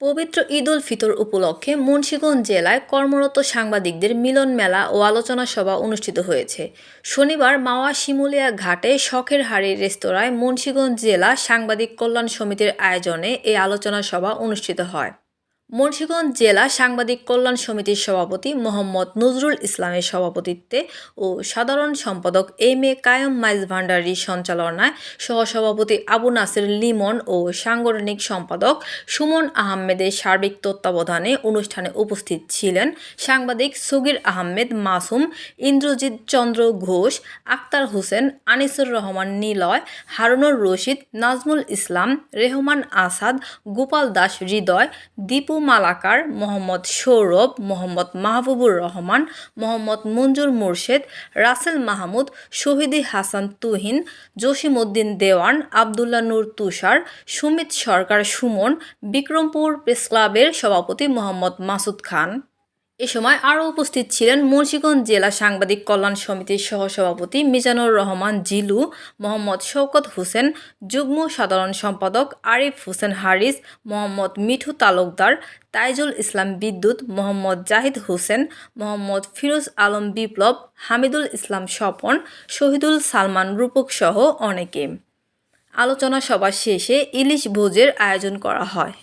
পবিত্র ঈদ উল ফিতর উপলক্ষে মুন্সীগঞ্জ জেলায় কর্মরত সাংবাদিকদের মিলন মেলা ও আলোচনা সভা অনুষ্ঠিত হয়েছে। শনিবার মাওয়া শিমুলিয়া ঘাটে শখের হাড়ি রেস্তোরাঁয় মুন্সীগঞ্জ জেলা সাংবাদিক কল্যাণ সমিতির আয়োজনে এই আলোচনা সভা অনুষ্ঠিত হয়। মুন্সিগঞ্জ জেলা সাংবাদিক কল্যাণ সমিতির সভাপতি মোহাম্মদ নজরুল ইসলামের সভাপতিত্বে ও সাধারণ সম্পাদক এম এ কায়ম মাইজ ভান্ডারীর সঞ্চালনায় সহসভাপতি আবু নাসির লিমন ও সাংগঠনিক সম্পাদক সুমন আহমেদের সার্বিক তত্ত্বাবধানে অনুষ্ঠানে উপস্থিত ছিলেন সাংবাদিক সগির আহমেদ মাসুম, ইন্দ্রজিৎ চন্দ্র ঘোষ, আক্তার হোসেন, আনিসুর রহমান নিলয়, হারুনুর রশিদ, নাজমুল ইসলাম, রেহমান আসাদ, গোপাল দাস হৃদয়, দীপু মালাকার মোহাম্মদ সৌরভ, মোহাম্মদ মাহবুবুর রহমান, মোহাম্মদ মঞ্জুর মুর্শেদ, রাসেল মাহমুদ, শহীদি হাসান তুহিন, জসিমউদ্দিন দেওয়ান আবদুল্লা নূর তুষার, সুমিত সরকার সুমন, বিক্রমপুর প্রেস ক্লাবের সভাপতি মোহাম্মদ মাসুদ খান। এ সময় আরও উপস্থিত ছিলেন মুন্সিগঞ্জ জেলা সাংবাদিক কল্যাণ সমিতির সহসভাপতি মিজানুর রহমান জিলু, মোহাম্মদ শওকত হোসেন, যুগ্ম সাধারণ সম্পাদক আরিফ হোসেন হারিস, মোহাম্মদ মিঠু তালুকদার, তাইজুল ইসলাম বিদ্যুৎ, মোহাম্মদ জাহিদ হোসেন, মোহাম্মদ ফিরোজ আলম বিপ্লব, হামিদুল ইসলাম স্বপন, শহীদুল সালমান রূপক সহ অনেকে। আলোচনা সভা শেষে ইলিশ ভোজের আয়োজন করা হয়।